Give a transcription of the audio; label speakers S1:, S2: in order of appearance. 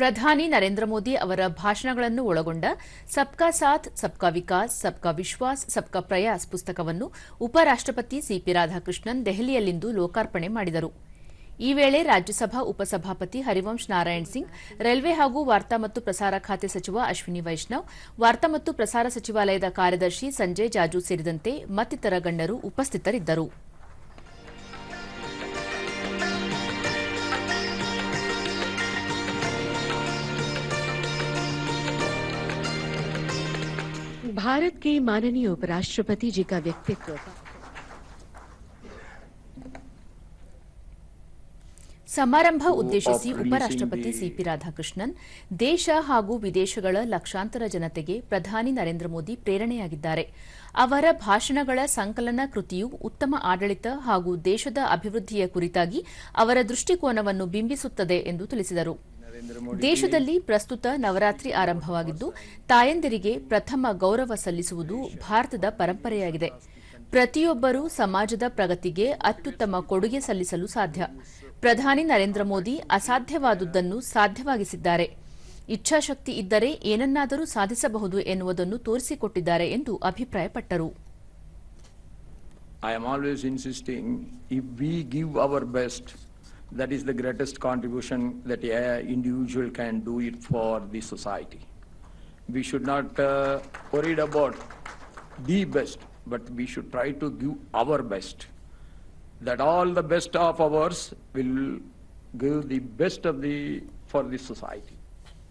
S1: ಪ್ರಧಾನಿ ನರೇಂದ್ರ ಮೋದಿ ಅವರ ಭಾಷಣಗಳನ್ನು ಒಳಗೊಂಡ ಸಬ್ಕಾ ಸಾಥ್, ಸಬ್ಕಾ ವಿಕಾಸ್, ಸಬ್ಕಾ ವಿಶ್ವಾಸ್, ಸಬ್ಕಾ ಪ್ರಯಾಸ್ ಪುಸ್ತಕವನ್ನು ಉಪರಾಷ್ಟಪತಿ ಸಿಪಿ ರಾಧಾಕೃಷ್ಣನ್ ದೆಹಲಿಯಲ್ಲಿಂದು ಲೋಕಾರ್ಪಣೆ ಮಾಡಿದರು. ಈ ವೇಳೆ ರಾಜ್ಯಸಭಾ ಉಪಸಭಾಪತಿ ಹರಿವಂಶ್ ನಾರಾಯಣ್ ಸಿಂಗ್, ರೈಲ್ವೆ ಹಾಗೂ ವಾರ್ತಾ ಮತ್ತು ಪ್ರಸಾರ ಖಾತೆ ಸಚಿವ ಅಶ್ವಿನಿ ವೈಷ್ಣವ್, ವಾರ್ತಾ ಮತ್ತು ಪ್ರಸಾರ ಸಚಿವಾಲಯದ ಕಾರ್ಯದರ್ಶಿ ಸಂಜಯ್ ಜಾಜು ಸೇರಿದಂತೆ ಮತ್ತಿತರ ಗಣ್ಯರು ಉಪಸ್ಥಿತರಿದ್ದರು.
S2: भारत के माननीय उपराष्ट्रपति जी का व्यक्तित्व
S1: ಸಮಾರಂಭ ಉದ್ದೇಶಿಸಿ ಉಪರಾಷ್ಟಪತಿ ಸಿಪಿ ರಾಧಾಕೃಷ್ಣನ್ ದೇಶ ಹಾಗೂ ವಿದೇಶಗಳ ಲಕ್ಷಾಂತರ ಜನತೆಗೆ ಪ್ರಧಾನಿ ನರೇಂದ್ರ ಮೋದಿ ಪ್ರೇರಣೆಯಾಗಿದ್ದಾರೆ ಅವರ ಭಾಷಣಗಳ ಸಂಕಲನ ಕೃತಿಯು ಉತ್ತಮ ಆಡಳಿತ ಹಾಗೂ ದೇಶದ ಅಭಿವೃದ್ಧಿಯ ಕುರಿತಾಗಿ ಅವರ ದೃಷ್ಟಿಕೋನವನ್ನು ಬಿಂಬಿಸುತ್ತದೆ ಎಂದು ತಿಳಿಸಿದರು ದೇಶದಲ್ಲಿ ಪ್ರಸ್ತುತ ನವರಾತ್ರಿ ಆರಂಭವಾಗಿದ್ದು ತಾಯಂದಿರಿಗೆ ಪ್ರಥಮ ಗೌರವ ಸಲ್ಲಿಸುವುದು ಭಾರತದ ಪರಂಪರೆಯಾಗಿದೆ. ಪ್ರತಿಯೊಬ್ಬರೂ ಸಮಾಜದ ಪ್ರಗತಿಗೆ ಅತ್ಯುತ್ತಮ ಕೊಡುಗೆ ಸಲ್ಲಿಸಲು ಸಾಧ್ಯ. ಪ್ರಧಾನಿ ನರೇಂದ್ರ ಮೋದಿ ಅಸಾಧ್ಯವಾದುದನ್ನು ಸಾಧ್ಯವಾಗಿಸಿದ್ದಾರೆ. ಇಚ್ಛಾಶಕ್ತಿ ಇದ್ದರೆ ಏನನ್ನಾದರೂ ಸಾಧಿಸಬಹುದು ಎನ್ನುವುದನ್ನು ತೋರಿಸಿಕೊಟ್ಟಿದ್ದಾರೆ ಎಂದು ಅಭಿಪ್ರಾಯಪಟ್ಟರು.
S3: I am always insisting, if we give our best, that is the greatest contribution that a individual can do it for the society. We should not uh, worried about the best, but we should try to give our best. That all the best of ours will give the best of the for the society.